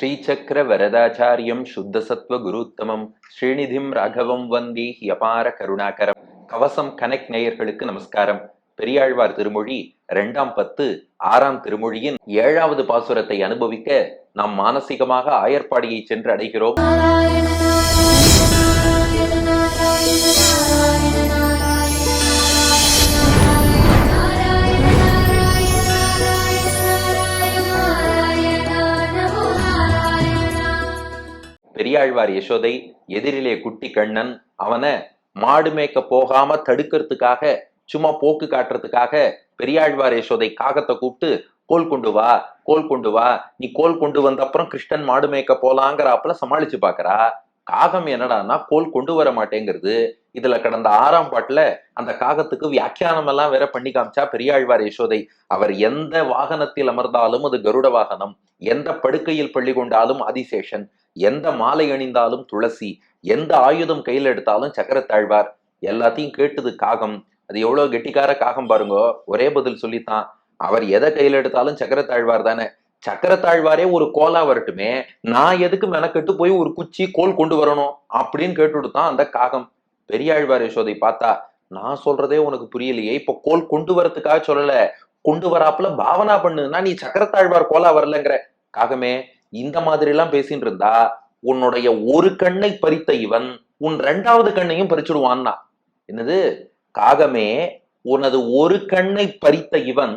ஸ்ரீசக்கர வரதாச்சாரியம் சுத்தசத்வ குருத்தமம். ஸ்ரீநிதிம் ராகவம் வந்தி யபார கருணாகரம். கவசம் கனெக்ட் நேயர்களுக்கு நமஸ்காரம். பெரியாழ்வார் திருமொழி இரண்டாம் பத்து ஆறாம் திருமொழியின் ஏழாவது பாசுரத்தை அனுபவிக்க நாம் மானசீகமாக ஆயர்பாடியை சென்று அடைகிறோம். பெரியாழ்வார் யசோதை எதிரிலே குட்டி கண்ணன் அவனை மாடு மேய்க்க போகாம தடுக்கிறதுக்காக சும்மா போக்கு காட்டுறதுக்காக பெரியாழ்வார் யசோதை காகத்தை கூப்பிட்டு கோல் கொண்டு வா கோல் கொண்டு வா நீ கோல் கொண்டு வந்த அப்புறம் கிருஷ்ணன் மாடு மேய்க்க போலாங்கிறாப்புல சமாளிச்சு பாக்குறா? காகம் என்னடான்னா கோல் கொண்டு வர மாட்டேங்கிறது. இதுல கடந்த ஆறாம் பாட்டுல அந்த காகத்துக்கு வியாக்கியானம் எல்லாம் வேற பண்ணி காமிச்சா பெரியாழ்வார் யசோதை. அவர் எந்த வாகனத்தில் அமர்ந்தாலும் அது கருட வாகனம். எந்த படுக்கையில் பள்ளி கொண்டாலும் ஆதிசேஷன் எந்த மாலை அணிந்தாலும் துளசி எந்த ஆயுதம் கையில் எடுத்தாலும் சக்கரத்தாழ்வார். எல்லாத்தையும் கேட்டது காகம். அது எவ்வளவு கெட்டிக்கார காகம் பாருங்க. ஒரே பதில் சொல்லித்தான். அவர் எதை கையில் எடுத்தாலும் சக்கரத்தாழ்வார் தானே. சக்கரத்தாழ்வாரே ஒரு கோலா வரட்டுமே. நான் எதுக்கு மெனக்கெட்டு போய் ஒரு குச்சி கோல் கொண்டு வரணும் அப்படின்னு கேட்டுடுதான் அந்த காகம். பெரியாழ்வார் யசோதை பார்த்தா நான் சொல்றதே உனக்கு புரியலையே. இப்ப கோல் கொண்டு வரத்துக்காக சொல்லல. கொண்டு வராப்புல பாவனா பண்ணுன்னா நீ சக்கரத்தாழ்வார் கோலா வரலங்கிற. காகமே இந்த மாதிரி எல்லாம் பேசிட்டு இருந்தா உன்னுடைய ஒரு கண்ணை பறித்த இவன் உன் ரெண்டாவது கண்ணையும் பறிச்சுடுவான்னா என்னது? காகமே உனது ஒரு கண்ணை பறித்த இவன்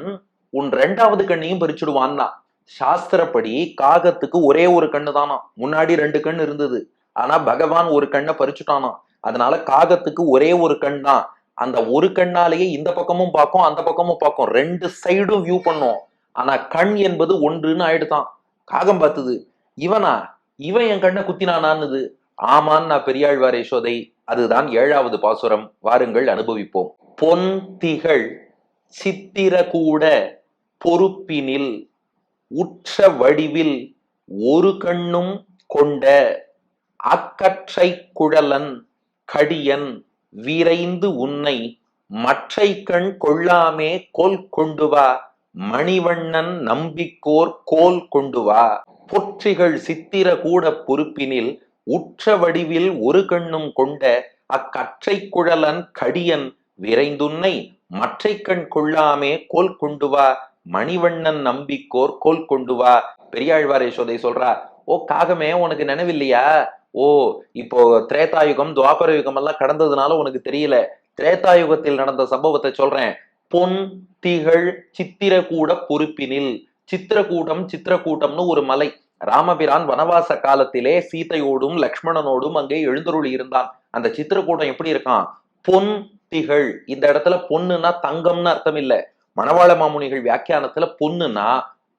உன் ரெண்டாவது கண்ணையும் பறிச்சுடுவான்னா சாஸ்திரப்படி காகத்துக்கு ஒரே ஒரு கண்ணு தானா? முன்னாடி ரெண்டு கண் இருந்தது. ஆனா பகவான் ஒரு கண்ணை பறிச்சுட்டானா அதனால காகத்துக்கு ஒரே ஒரு கண் தான். அந்த ஒரு கண்ணாலேயே இந்த பக்கமும் பார்க்கும் அந்த பக்கமும் பார்க்கும். ரெண்டு சைடும் வியூ பண்ணும். ஆனா கண் என்பது ஒன்றுன்னு ஆயிடுதான். காகம் பார்த்தது. இவனா? இவன் என் கண்ணை குத்தினானான்னுது. ஆமான் நான் பெரியாழ்வார் யசோதை. அதுதான் ஏழாவது பாசுரம். வாருங்கள் அனுபவிப்போம். பொன் திகழ் சித்திரகூட பொறுப்பினில் உற்ற வடிவில் ஒரு கண்ணும் கொண்ட அக்கற்றை குழலன் கடியன் விரைந்து உன்னை மற்றை கண் கொள்ளாமே கோல் கொண்டு வா. மணிவண்ணன் நம்பிக்கோர் கோல் கொண்டு வா. பொற்றிகள் சித்திர கூட பொறுப்பினில் உற்ற வடிவில் ஒரு கண்ணும் கொண்ட அக்கற்றை குழலன் கடியன் விரைந்துன்னை மற்றை கண் கொள்ளாமே கோல் கொண்டு வா. மணிவண்ணன் நம்பிக்கோர் கோல் கொண்டு வா. பெரியாழ்வார் யசோதை சொல்றா ஓ காகமே உனக்கு நினைவில்லையா? ஓ இப்போ திரேதாயுகம் துவாபர யுகம் எல்லாம் கடந்ததுனால உனக்கு தெரியல. திரேதாயுகத்தில் நடந்த சம்பவத்தை சொல்றேன். பொன் திகழ் சித்திரகூட பொறுப்பினில். சித்திரக்கூட்டம் சித்திரக்கூட்டம்னு ஒரு மலை. ராமபிரான் வனவாச காலத்திலே சீதையோடும் லக்ஷ்மணனோடும் அங்கே எழுந்தருள் இருந்தான். அந்த சித்திரக்கூடம் எப்படி இருக்கான்? பொன் திகழ். இந்த இடத்துல பொண்ணுன்னா தங்கம்னு அர்த்தம் இல்ல மணவாள மாமுனிகள் வியாக்கியானத்துல பொண்ணுன்னா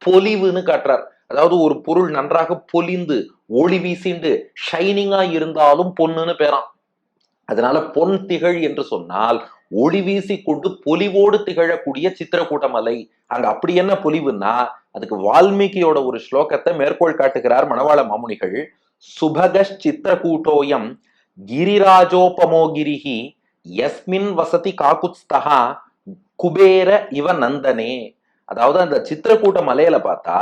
பொலிவுன்னு காட்டுறார். அதாவது ஒரு பொருள் நன்றாக பொலிந்து ஒளி வீசிண்டு ஷைனிங்கா இருந்தாலும் பொண்ணுன்னு பேரான் அதனால பொன் திகழ் என்று சொன்னால் ஒளி வீசி கொண்டு பொலிவோடு திகழக்கூடிய சித்திரக்கூட்ட மலை அங்க அப்படி என்ன பொலிவுன்னா அதுக்கு வால்மீகியோட ஒரு ஸ்லோகத்தை மேற்கோள் காட்டுகிறார் மணவாள மாமுனிகள். சுபகஷ் சித்திரக்கூட்டோயம் கிரிராஜோபமோகிரிஹி எஸ்மின் வசதி காக்குத்ஸ்தகா குபேர இவ நந்தனே. அதாவது அந்த சித்திரக்கூட்ட மலையில பார்த்தா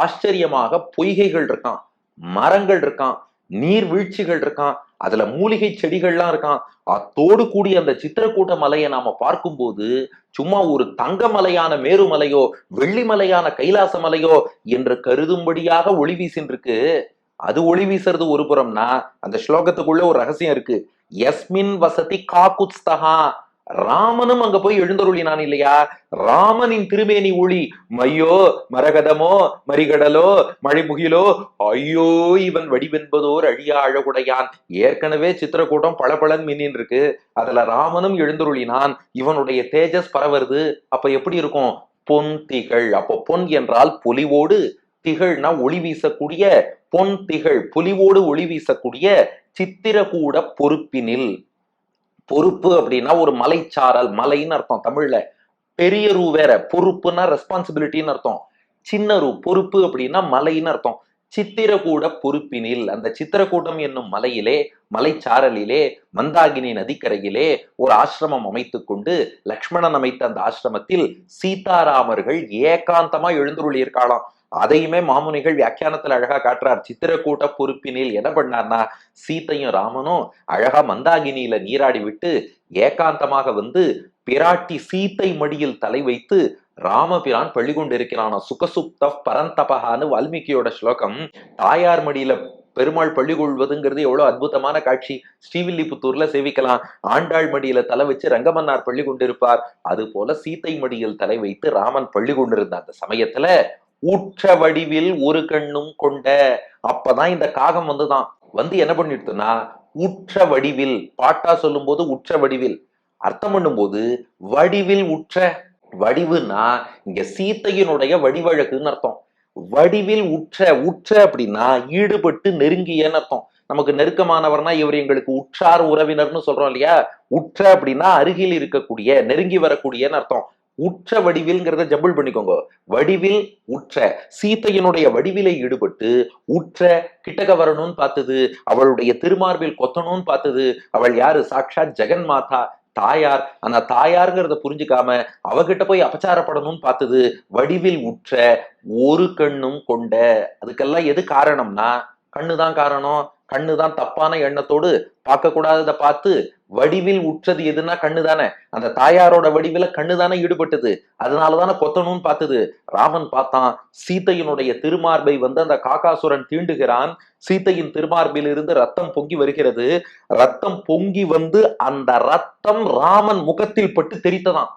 ஆச்சரியமாக பொய்கைகள் இருக்கான் மரங்கள் இருக்கான் நீர் வீழ்ச்சிகள் இருக்கான் அதுல மூலிகை செடிகள்லாம் இருக்கான் அத்தோடு கூடிய அந்த சித்திரக்கூட்ட மலையை நாம பார்க்கும்போது சும்மா ஒரு தங்க மலையான மேருமலையோ வெள்ளிமலையான கைலாச மலையோ என்று கருதும்படியாக ஒளி வீசின்றிருக்கு. அது ஒளி வீசுறது ஒரு புறம்னா அந்த ஸ்லோகத்துக்குள்ள ஒரு ரகசியம் இருக்கு. எஸ்மின் வசதி காக்குத்ஸ்தகா ராமனும் அங்க போய் எழுந்தருளினான் இல்லையா? ராமனின் திருமேனி ஒளி. மையோ மரகதமோ மரிகடலோ மழைமுகிலோ ஐயோ இவன் வடிவென்பதோர் அழியா அழகுடையான். ஏற்கனவே சித்திரக்கூட்டம் பளபளன் மின்னின் இருக்கு அதுல ராமனும் எழுந்தருளினான். இவனுடைய தேஜஸ் பரவருது. அப்ப எப்படி இருக்கும்? பொன் திகழ். அப்போ பொன் என்றால் பொலிவோடு திகழ்னா ஒளி வீசக்கூடிய பொன் திகழ். பொலிவோடு ஒளி வீசக்கூடிய சித்திரகூட பொறுப்பினில். பொறுப்பு அப்படின்னா ஒரு மலைச்சாரல் மலைன்னு அர்த்தம் தமிழ்ல. பெரிய ரூ வேற பொறுப்புன்னா ரெஸ்பான்சிபிலிட்டின்னு அர்த்தம். சின்ன ரூ பொறுப்பு அப்படின்னா மலைன்னு அர்த்தம். சித்திரகூட பொறுப்பினில் அந்த சித்திரக்கூட்டம் என்னும் மலையிலே மலைச்சாரலிலே மந்தாகினி நதிக்கரையிலே ஒரு ஆசிரமம் அமைத்து கொண்டு லக்ஷ்மணன் அமைத்த அந்த ஆசிரமத்தில் சீதாராமர்கள் ஏகாந்தமா எழுந்துருளி இருக்காளாம் அதையுமே மாமுனிகள் வியாக்கியானத்துல அழகா காட்டுறார். சித்திரக்கூட்ட பொறுப்பினில் என்ன பண்ணார்னா சீத்தையும் ராமனும் அழகா மந்தாகினியில நீராடி விட்டு ஏகாந்தமாக வந்து பிராட்டி சீத்தை மடியில் தலை வைத்து ராமபிரான் பள்ளி கொண்டிருக்கிறானா சுகசுப்த பரந்தபகான்னு வால்மீகியோட ஸ்லோகம். தாயார் மடியில பெருமாள் பள்ளி கொள்வதுங்கிறது எவ்வளவு அற்புதமான காட்சி. ஸ்ரீவில்லிபுத்தூர்ல சேவிக்கலாம். ஆண்டாள் மடியில தலை வச்சு ரங்கமன்னார் பள்ளி கொண்டிருப்பார். அது போல சீத்தை மடியில் தலை வைத்து ராமன் பள்ளி கொண்டிருந்த அந்த சமயத்துல ஊற்ற வடிவில் ஒரு கண்ணும் கொண்ட அப்பதான் இந்த காகம் வந்துதான். வந்து என்ன பண்ணிடுதுன்னா உற்ற வடிவில் பாட்டா சொல்லும்போது உற்ற வடிவில் அர்த்தம் பண்ணும்போது வடிவில் உற்ற வடிவுன்னா இங்க சீத்தையினுடைய வடிவழகுன்னு அர்த்தம். வடிவில் உற்ற உற்ற அப்படின்னா ஈடுபட்டு நெருங்கியன்னு அர்த்தம். நமக்கு நெருக்கமானவர்னா இவர் எங்களுக்கு உற்றார் உறவினர்னு சொல்றோம் இல்லையா? உற்ற அப்படின்னா அருகில் இருக்கக்கூடிய நெருங்கி வரக்கூடியன்னு அர்த்தம். உற்ற வடிவில்ங்கிறத ஜபுள் பண்ணிக்கோங்க. வடிவில் உற்ற சீத்தையனுடைய வடிவிலை ஈடுபட்டு உற்ற கிட்டக வரணும்னு பார்த்தது அவளுடைய திருமார்பில் கொத்தணும்னு பார்த்தது அவள் யாரு? சாட்சாத் ஜெகன் மாதா தாயார். அந்த தாயாருங்கிறத புரிஞ்சுக்காம அவகிட்ட போய் அபச்சாரப்படணும்னு பார்த்தது வடிவில் உற்ற ஒரு கண்ணும் கொண்ட அதுக்கெல்லாம் எது காரணம்னா கண்ணு தான் காரணம் கண்ணுதான் தப்பான எண்ணத்தோடு பார்க்கக்கூடாததை பார்த்து வடிவில் உற்றது எதுன்னா கண்ணு தானே அந்த தாயாரோட வடிவில கண்ணு தானே ஈடுபட்டது. அதனாலதானே கொத்தணும்னு பார்த்தது. ராமன் பார்த்தான் சீத்தையினுடைய திருமார்பை வந்து அந்த காக்காசுரன் தீண்டுகிறான். சீத்தையின் திருமார்பிலிருந்து ரத்தம் பொங்கி வருகிறது. ரத்தம் பொங்கி வந்து அந்த ரத்தம் ராமன் முகத்தில் பட்டு தெரித்ததான்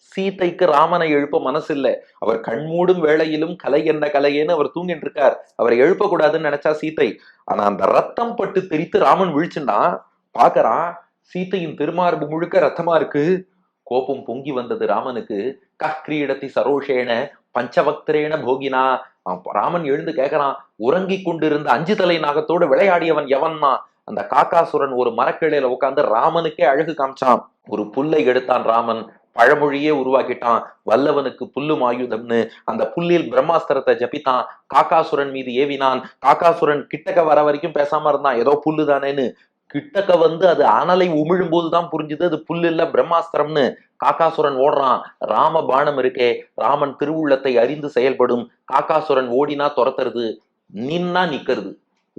சீதைக்கு ராமனை எழுப்ப மனசு இல்ல அவர் கண்மூடும் வேளையிலும் கலை என்ன கலையேன்னு அவர் தூங்கிட்டு இருக்கார் அவரை எழுப்பக்கூடாதுன்னு நினைச்சா சீதை ஆனா அந்த ரத்தம் பட்டு தெரித்து ராமன் விழிச்சுன்னா பாக்குறான் சீத்தையின் திருமார்பு முழுக்க ரத்தமா இருக்கு. கோபம் பொங்கி வந்தது ராமனுக்கு. கக்ரீடத்தி சரோஷேன பஞ்சவக்திரேன போகினா. ராமன் எழுந்து கேட்கறான் உறங்கி கொண்டிருந்த அஞ்சு தலை நாகத்தோடு விளையாடியவன் எவன்னா? அந்த காக்காசுரன் ஒரு மரக்கிளையில உட்கார்ந்து ராமனுக்கே அழகு காமிச்சான். ஒரு புல்லை எடுத்தான் ராமன். பழமொழியே உருவாக்கிட்டான். வல்லவனுக்கு புல்லும் ஆயுதம்னு. அந்த புல்லில் பிரம்மாஸ்திரத்தை ஜபித்தான். காக்காசுரன் மீது ஏவினான். காக்காசுரன் கிட்டக்க வர வரைக்கும் பேசாம இருந்தான். ஏதோ புல்லு தானேன்னு. கிட்டக்க வந்து அது அனலை உமிழும் போதுதான் புரிஞ்சுது. அது புல்லு இல்ல பிரம்மாஸ்திரம்னு. காக்காசுரன் ஓடுறான். ராம பானம் இருக்கே. ராமன் திருவுள்ளத்தை அறிந்து செயல்படும். காக்காசுரன் ஓடினா துரத்துறது நின்னா நிக்கிறது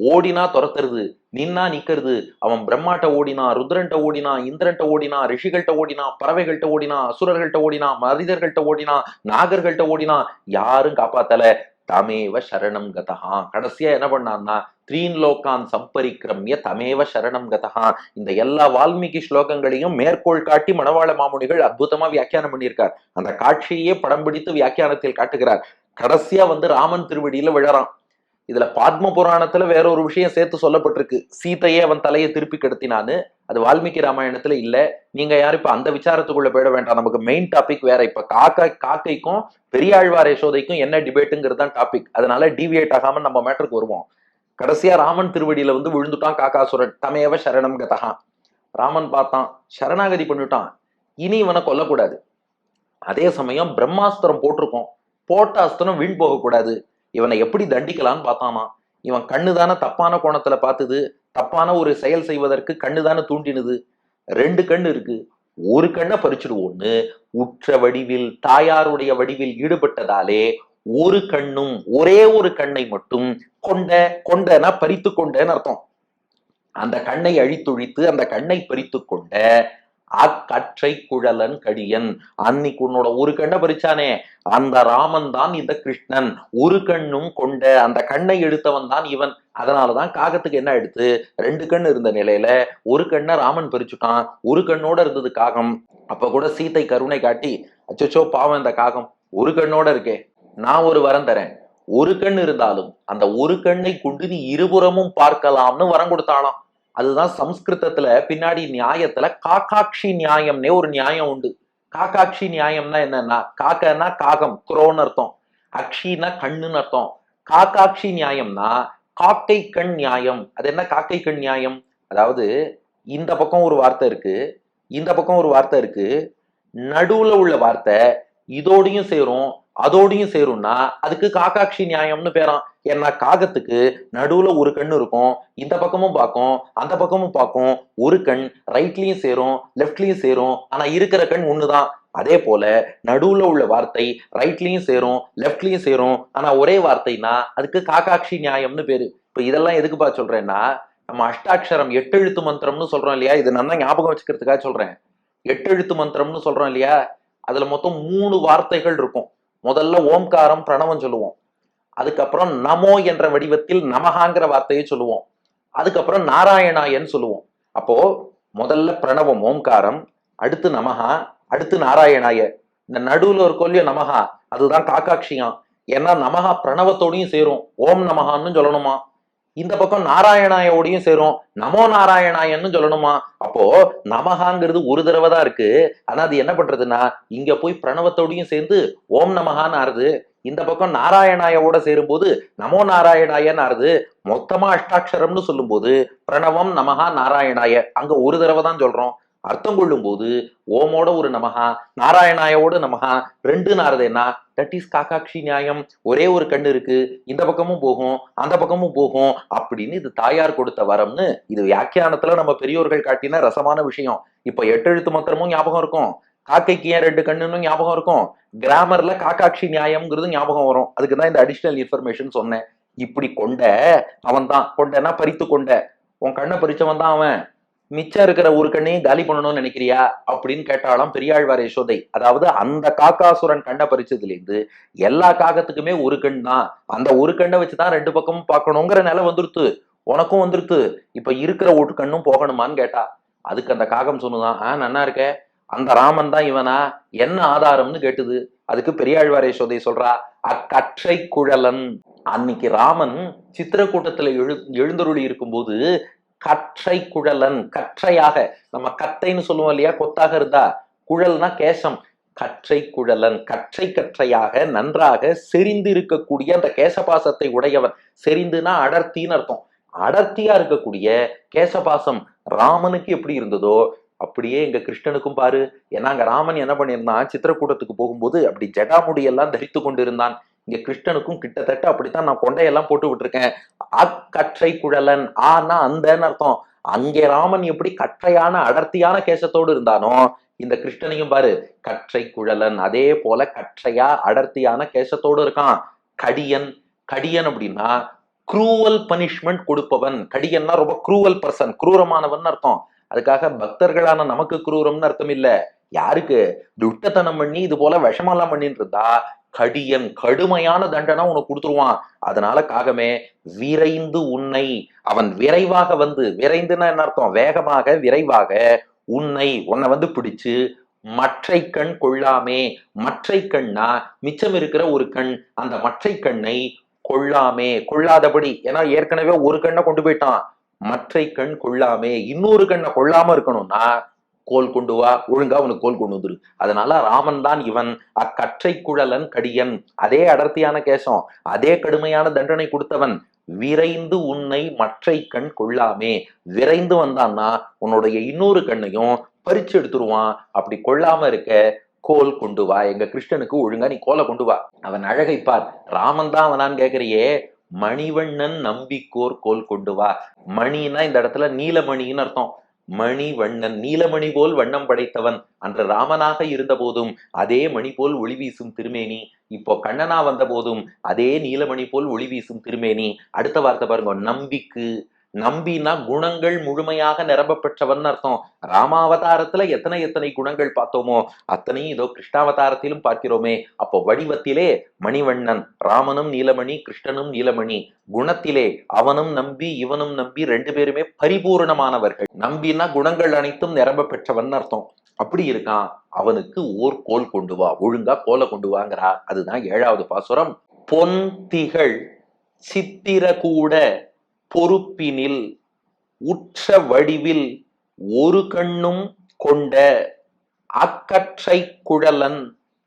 ஓடினா துரத்துறது நின்னா நிக்கிறது அவன் பிரம்மாட்ட ஓடினா ருத்ரன்ட்ட ஓடினா இந்திரன்ட்ட ஓடினா ரிஷிகள்கிட்ட ஓடினா பறவைகள்கிட்ட ஓடினா அசுரர்கள்ட்ட ஓடினா மனிதர்கள்ட்ட ஓடினா நாகர்கள்ட்ட ஓடினா யாரும் காப்பாத்தல. தமேவ சரணம் கதகா கடைசியா என்ன பண்ணான்னா த்ரீன் லோகான் சம்பரிக்கிரமிய தமேவ சரணம் கதகா இந்த எல்லா வால்மீகி ஸ்லோகங்களையும் மேற்கோள் காட்டி மணவாள மாமுனிகள் அற்புதமா வியாக்கியானம் பண்ணியிருக்கார். அந்த காட்சியே படம் பிடித்து வியாக்கியானத்தில் காட்டுகிறார். கடைசியா வந்து ராமன் திருவடியில விழறான். இதுல பாத்ம புராணத்துல வேற ஒரு விஷயம் சேர்த்து சொல்லப்பட்டிருக்கு. சீத்தையே அவன் தலையை திருப்பி கெடுத்தினான்னு. அது வால்மீகி ராமாயணத்துல இல்ல. நீங்க யாரும் இப்ப அந்த விசாரத்துக்குள்ள போயிட வேண்டாம். நமக்கு மெயின் டாபிக் வேற. இப்ப காக்கா காக்கைக்கும் பெரியாழ்வார் யசோதைக்கும் என்ன டிபேட்டுங்கிறது தான் டாபிக் அதனால டிவியேட் ஆகாம நம்ம மேட்டருக்கு வருவோம். கடைசியா ராமன் திருவடியில வந்து விழுந்துட்டான் காக்காசுரன். தமையவ சரணம் கதகா ராமன் பார்த்தான். சரணாகதி பண்ணிட்டான். இனி இவனை கொல்லக்கூடாது. அதே சமயம் பிரம்மாஸ்திரம் போட்டிருக்கோம். போட்ட அஸ்திரம் வீண் போகக்கூடாது. இவனை எப்படி தண்டிக்கலாம்னு பார்த்தானா இவன் கண்ணு தானே தப்பான கோணத்துல பார்த்தது தப்பான ஒரு செயல் செய்வதற்கு கண்ணு தானே தூண்டினது. ரெண்டு கண்ணு இருக்கு. ஒரு கண்ணை பறிச்சுடுவோன்னு உற்ற வடிவில் தாயாருடைய வடிவில் ஈடுபட்டதாலே ஒரு கண்ணும் ஒரே ஒரு கண்ணை மட்டும் கொண்ட கொண்டனா பறித்து கொண்டேன்னு அர்த்தம். அந்த கண்ணை அழித்தொழித்து அந்த கண்ணை பறித்து கொண்ட அக்கற்றை குழலன் கடியன். அன்னைக்கு உன்னோட ஒரு கண்ணை பறிச்சானே. அந்த ராமன் தான் இந்த கிருஷ்ணன். ஒரு கண்ணும் கொண்ட அந்த கண்ணை எடுத்தவன் தான் இவன். அதனாலதான் காகத்துக்கு என்ன எடுத்து? ரெண்டு கண் இருந்த நிலையில ஒரு கண்ணை ராமன் பறிச்சுட்டான். ஒரு கண்ணோட இருந்தது காகம். அப்ப கூட சீத்தை கருணை காட்டி அச்சோ பாவம் இந்த காகம். ஒரு கண்ணோட இருக்கே. நான் ஒரு வரம் தரேன். ஒரு கண் இருந்தாலும் அந்த ஒரு கண்ணை கொண்டு நீ இருபுறமும் பார்க்கலாம்னு வரம் கொடுத்தாலாம் அதுதான் சம்ஸ்கிருதத்துல பின்னாடி நியாயத்துல காக்காட்சி நியாயம்னே ஒரு நியாயம் உண்டு. காக்காட்சி நியாயம்னா என்னன்னா காக்கன்னா காகம் குரோன்னு அர்த்தம். அக்ஷினா கண்ணுன்னு அர்த்தம். காக்காட்சி நியாயம்னா காக்கை கண் நியாயம். அது என்ன காக்கை கண் நியாயம்? அதாவது இந்த பக்கம் ஒரு வார்த்தை இருக்கு இந்த பக்கம் ஒரு வார்த்தை இருக்கு நடுவுல உள்ள வார்த்தை இதோடையும் சேரும் அதோடையும் சேரும்னா அதுக்கு காக்காட்சி நியாயம்னு பேரான் ஏன்னா காகத்துக்கு நடுவுல ஒரு கண் இருக்கும். இந்த பக்கமும் பார்க்கும் அந்த பக்கமும் பார்க்கும். ஒரு கண் ரைட்லயும் சேரும் லெஃப்ட்லயும் சேரும். ஆனா இருக்கிற கண் ஒண்ணுதான். அதே போல நடுவுல உள்ள வார்த்தை ரைட்லயும் சேரும் லெஃப்ட்லயும் சேரும். ஆனா ஒரே வார்த்தைனா அதுக்கு காக்காட்சி நியாயம்னு பேரு. இப்ப இதெல்லாம் எதுக்குப்பா சொல்றேன்னா நம்ம அஷ்டாட்சரம் எட்டெழுத்து மந்திரம்னு சொல்றோம் இல்லையா? இது தான் ஞாபகம் வச்சுக்கிறதுக்காக சொல்றேன். எட்டெழுத்து மந்திரம்னு சொல்றோம் இல்லையா? அதுல மொத்தம் மூணு வார்த்தைகள் இருக்கும். முதல்ல ஓம்காரம் பிரணவம் சொல்லுவோம். அதுக்கப்புறம் நமோ என்ற வடிவத்தில் நமகாங்கிற வார்த்தையை சொல்லுவோம். அதுக்கப்புறம் நாராயணாயன்னு சொல்லுவோம். அப்போ முதல்ல பிரணவம் ஓம்காரம் அடுத்து நமகா அடுத்து நாராயணாய. இந்த நடுவுல ஒரு கொல்லியோ நமகா அதுதான் காக்காட்சியம். ஏன்னா நமகா பிரணவத்தோடையும் சேரும். ஓம் நமகான்னு சொல்லணுமா? இந்த பக்கம் நாராயணாயோடையும் சேரும். நமோ நாராயணாயன்னு சொல்லணுமா? அப்போ நமகாங்கிறது ஒரு தடவை தான் இருக்கு. ஆனா அது என்ன பண்றதுன்னா இங்க போய் பிரணவத்தோடையும் சேர்ந்து ஓம் நமகான்னு ஆறுது. இந்த பக்கம் நாராயணாயோட சேரும்போது நமோ நாராயணாயன்னு ஆறுது. மொத்தமா அஷ்டாட்சரம்னு சொல்லும்போது பிரணவம் நமகா நாராயணாய அங்க ஒரு தடவை தான் சொல்றோம். அர்த்தம் கொள்ளும் போது ஓமோட ஒரு நமகா நாராயணாயோட நமகா ரெண்டு நாரதேனா தட் இஸ் காக்காட்சி நியாயம். ஒரே ஒரு கண்ணு இருக்கு இந்த பக்கமும் போகும் அந்த பக்கமும் போகும் அப்படின்னு இது தாயார் கொடுத்த வரம்னு இது வியாக்கியானத்துல நம்ம பெரியோர்கள் காட்டின ரசமான விஷயம். இப்ப எட்டெழுத்து மந்திரமும் ஞாபகம் இருக்கும். காக்கைக்கு ஏன் ரெண்டு கண்ணுன்னு ஞாபகம் இருக்கும்? கிராமர்ல காக்காட்சி நியாயம்ங்கிறது ஞாபகம் வரும். அதுக்கு தான் இந்த அடிஷனல் இன்ஃபர்மேஷன் சொன்னேன். இப்படி கொண்ட அவன் தான் கொண்டனா பறித்து கொண்ட. உன் கண்ணை பறிச்சவன் தான் அவன். மிச்சம் இருக்கிற ஒரு கண்ணையும் காலி பண்ணணும்னு நினைக்கிறியா? அப்படின்னு கேட்டாலும் பெரியாழ்வார் யசோதை. அதாவது அந்த காக்காசுரன் கண்ணை பறிச்சதுல இருந்து எல்லா காகத்துக்குமே ஒரு கண் தான். அந்த ஒரு கண்ணை வச்சுதான் ரெண்டு பக்கமும் பார்க்கணுங்கிற நிலை வந்துருத்து. உனக்கும் வந்துருத்து. இப்ப இருக்கிற ஒரு கண்ணும் போகணுமான்னு கேட்டா அதுக்கு அந்த காகம் சொன்னதான் ஆஹ் நன்னா இருக்க. அந்த ராமன் தான் இவனா? என்ன ஆதாரம்னு கேட்டுது? அதுக்கு பெரியாழ்வார் யசோதை சொல்றா அக்கற்றை குழலன். அன்னைக்கு ராமன் சித்திரக்கூட்டத்துல எழு எழுந்தருளி இருக்கும்போது கற்றை குழலன் கற்றையாக நம்ம கத்தைன்னு சொல்லுவோம் இல்லையா? கொத்தாக இருந்தா குழல்னா கேசம். கற்றை குழலன் கற்றை கற்றையாக நன்றாக செறிந்து இருக்கக்கூடிய அந்த கேசபாசத்தை உடையவன். செறிந்துனா அடர்த்தின்னு அர்த்தம். அடர்த்தியா இருக்கக்கூடிய கேசபாசம் ராமனுக்கு எப்படி இருந்ததோ அப்படியே எங்க கிருஷ்ணனுக்கும் பாரு. ஏன்னா அங்க ராமன் என்ன பண்ணியிருந்தான்? சித்திரக்கூடத்துக்கு போகும்போது அப்படி ஜடாமுடி எல்லாம் தரித்து கொண்டிருந்தான். இங்க கிருஷ்ணனுக்கும் கிட்டத்தட்ட அப்படித்தான் நான் கொண்டையெல்லாம் போட்டு விட்டுருக்கேன். அக்கற்றை குழலன். ஆனா அந்தன்னு அர்த்தம். அங்கே ராமன் எப்படி கற்றையான அடர்த்தியான கேசத்தோடு இருந்தானோ இந்த கிருஷ்ணனையும் பாரு. கற்றை குழலன். அதே போல கற்றையா அடர்த்தியான கேசத்தோடு இருக்கான். கடியன். கடியன் அப்படின்னா குரூவல் பனிஷ்மெண்ட் கொடுப்பவன். கடியன்னா ரொம்ப குரூவல் பர்சன் குரூரமானவன் அர்த்தம். அதுக்காக பக்தர்களான நமக்கு குரூரம்னு அர்த்தம் இல்ல. யாருக்கு? துட்டத்தனம் பண்ணி இது போல விஷமெல்லாம் பண்ணிட்டு இருந்தா கடியன் கடுமையான தண்டனை உனக்கு கொடுத்துருவான். அதனால காகமே விரைந்து உன்னை அவன் விரைவாக வந்து விரைந்துன்னா என்ன அர்த்தம்? வேகமாக விரைவாக உன்னை உன்னை வந்து பிடிச்சு மற்றை கண் கொள்ளாமே. மற்றை கண்ணா மிச்சம் இருக்கிற ஒரு கண் அந்த மற்றை கண்ணை கொள்ளாமே. கொள்ளாதபடி ஏன்னா ஏற்கனவே ஒரு கண்ணை கொண்டு போயிட்டான். மற்றை கண் கொள்ளாமே. இன்னொரு கண்ணை கொள்ளாம இருக்கணும்னா கோல் கொண்டு வா ஒழுங்கா அவனுக்கு கோல் கொண்டு வந்துரு. அதனால ராமன் தான் இவன். அக்கற்றை குழலன் கடியன். அதே அடர்த்தியான கேசம் அதே கடுமையான தண்டனை கொடுத்தவன். விரைந்து உன்னை மற்றை கண் கொள்ளாமே. விரைந்து வந்தான்னா உன்னுடைய இன்னொரு கண்ணையும் பறிச்சு எடுத்துருவான். அப்படி கொள்ளாம இருக்க கோல் கொண்டு வா. எங்க கிருஷ்ணனுக்கு ஒழுங்கா நீ கோலை கொண்டு வா. அவன் அழகை பார். ராமன் தான் அவனான்னு கேக்குறியே. மணிவண்ணன் நம்பிக்கோர் கோல் கொண்டு வா. மணின்னா இந்த இடத்துல நீலமணின்னு அர்த்தம். மணி வண்ணன் நீலமணி போல் வண்ணம் படைத்தவன் அன்று ராமனாக இருந்த போதும் அதே மணி போல் ஒளி வீசும் திருமேனி. இப்போ கண்ணனா வந்த போதும் அதே நீலமணி போல் ஒளி வீசும் திருமேனி. அடுத்த வார்த்தை பாருங்க நம்பிக்கு. நம்பினா குணங்கள் முழுமையாக நிரம்ப பெற்றவன் அர்த்தம். ராமாவதாரத்துல எத்தனை எத்தனை குணங்கள் பார்த்தோமோ அத்தனையும் இதோ கிருஷ்ணாவதாரத்திலும் பார்க்கிறோமே. அப்போ வடிவத்திலே மணிவண்ணன் ராமனும் நீலமணி கிருஷ்ணனும் நீலமணி குணத்திலே அவனும் நம்பி இவனும் நம்பி ரெண்டு பேருமே பரிபூரணமானவர்கள். நம்பினா குணங்கள் அனைத்தும் நிரம்ப பெற்றவன் அர்த்தம். அப்படி இருக்கான் அவனுக்கு ஓர் கோல் கொண்டு வா ஒழுங்கா கோலை கொண்டு வாங்கிறா. அதுதான் ஏழாவது பாசுரம். பொன் திகழ் சித்திர கூட பொறுப்பினில் உற்ற வடிவில் ஒரு கண்ணும் கொண்ட அக்கற்றை குழலன்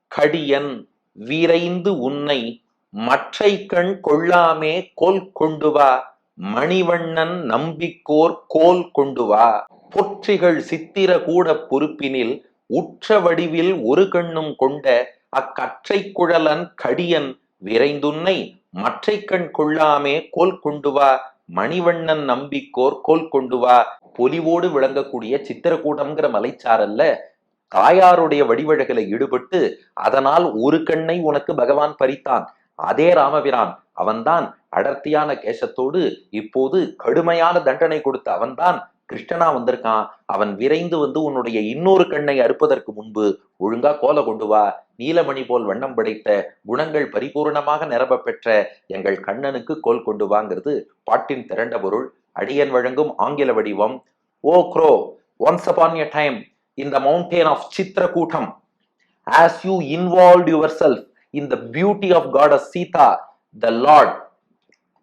கடியன் விரைந்து உன்னை மற்றை கண் கொள்ளாமே கோல் கொண்டு வா மணிவண்ணன் நம்பிக்கோர் கோல் கொண்டு வா. பொற்றிகள் சித்திர கூட பொறுப்பினில் உற்ற வடிவில் ஒரு கண்ணும் கொண்ட அக்கற்றை குழலன் கடியன் விரைந்துன்னை மற்றை கண் கொள்ளாமே கோல் கொண்டு வா மணிவண்ணன் நம்பிக்கோர் கோல் கொண்டு வா பொலிவோடு விளங்கக்கூடிய சித்திரக்கூடம்ங்கிற மலைச்சாரல்ல தாயாருடைய வடிவழகில ஈடுபட்டு அதனால் ஒரு கண்ணை உனக்கு பகவான் பறித்தான். அதே ராமபிரான் அவன்தான் அடர்த்தியான கேசத்தோடு இப்போது கடுமையான தண்டனை கொடுத்த அவன்தான் கிருஷ்ணனா வந்திருக்கான். அவன் விரைந்து வந்து உன்னுடைய இன்னொரு கண்ணை அறுப்பதற்கு முன்பு ஒழுங்கா கோல கொண்டு வா. நீலமணி போல் வண்ணம் படைத்த குணங்கள் பரிபூர்ணமாக நிரம்ப பெற்ற எங்கள் கண்ணனுக்கு கோல் கொண்டு வாங்கிறது பாட்டின் திரண்ட பொருள். அடியன் வழங்கும் ஆங்கில வடிவம். ஓ crow once upon a time இந்த mountain of mountain of Chitrakutam, as you involved yourself in the beauty of goddess Sita the lord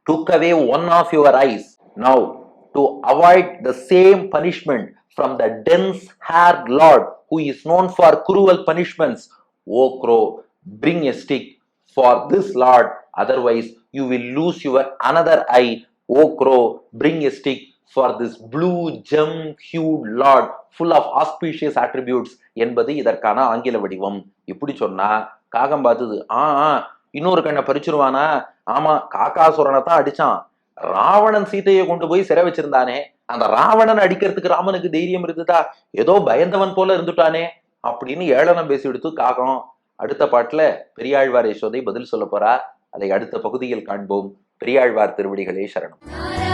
took away one of your eyes now to avoid the same punishment from the dense haired Lord who is known for cruel punishments, O crow, bring a stick for this Lord, otherwise you will lose your another eye. O crow, bring a stick for this blue gem hued Lord full of auspicious attributes என்பது இதற்கான ஆங்கில வடிவம் இப்படி சொன்னா காகம் பார்த்தது ஆ ஆ, இன்னொரு கண்ணை பறிச்சிருவானா ஆமா காக்காசுரனை தான் அடிச்சான் ராவணன் சீதையை கொண்டு போய் சிறை வச்சிருந்தானே அந்த ராவணன் அடிக்கிறதுக்கு ராமனுக்கு தைரியம் இருந்ததா? ஏதோ பயந்தவன் போல இருந்துட்டானே அப்படின்னு ஏளனம் பேசி எடுத்து காகம் அடுத்த பாட்டுல பெரியாழ்வார் யசோதை பதில் சொல்ல போறா அதை அடுத்த பகுதியில் காண்போம். பெரியாழ்வார் திருவடிகளே சரணம்.